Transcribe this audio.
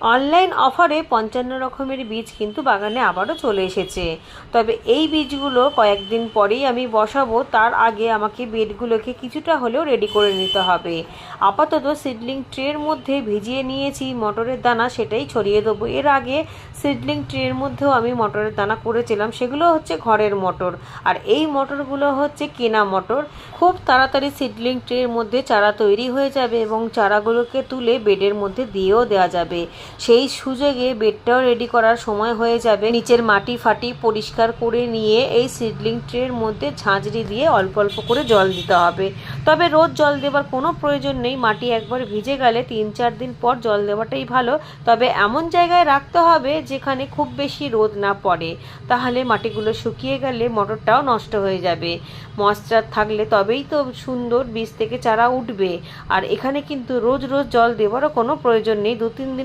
Online অফারে পঞ্চান্ন রকমের বীজ কিন্তু বাগানে আবারও চলে এসেছে। তবে এই বীজগুলো কয়েকদিন পরেই আমি বসাবো, তার আগে আমাকে বেডগুলোকে কিছুটা হলেও রেডি করে নিতে হবে। আপাতত সিডলিং ট্রের মধ্যে ভিজিয়ে নিয়েছি, মটরের দানা সেটাই ছড়িয়ে দেবো। এর আগে সিডলিং ট্রের মধ্যেও আমি মটরের দানা করেছিলাম, সেগুলো হচ্ছে ঘরের মটর। আর এই মটরগুলো হচ্ছে কেনা মটর। খুব তাড়াতাড়ি সিডলিং ট্রের মধ্যে চারা তৈরি হয়ে যাবে এবং চারাগুলোকে তুলে বেডের মধ্যে দিয়েও দেওয়া যাবে। সেই সুযোগে বেডটাও রেডি করার সময় হয়ে যাবে। নিচের মাটি ফাটি পরিষ্কার করে নিয়ে এই সিডলিং ট্রের মধ্যে ঝাঁঝরি দিয়ে অল্প অল্প করে জল দিতে হবে। তবে রোজ জল দেওয়ার কোনো প্রয়োজন নেই। মাটি একবার ভিজে গেলে তিন চার দিন পর জল দেওয়াটাই ভালো। তবে এমন জায়গায় রাখতে হবে যেখানে খুব বেশি রোদ না পড়ে। তাহলে মাটিগুলো শুকিয়ে গেলে মটরটাও নষ্ট হয়ে যাবে। ময়েশ্চার থাকলে তবেই তো সুন্দর বীজ থেকে চারা উঠবে। আর এখানে কিন্তু রোজ রোজ জল দেওয়ারও কোনো প্রয়োজন নেই। দু তিন দিন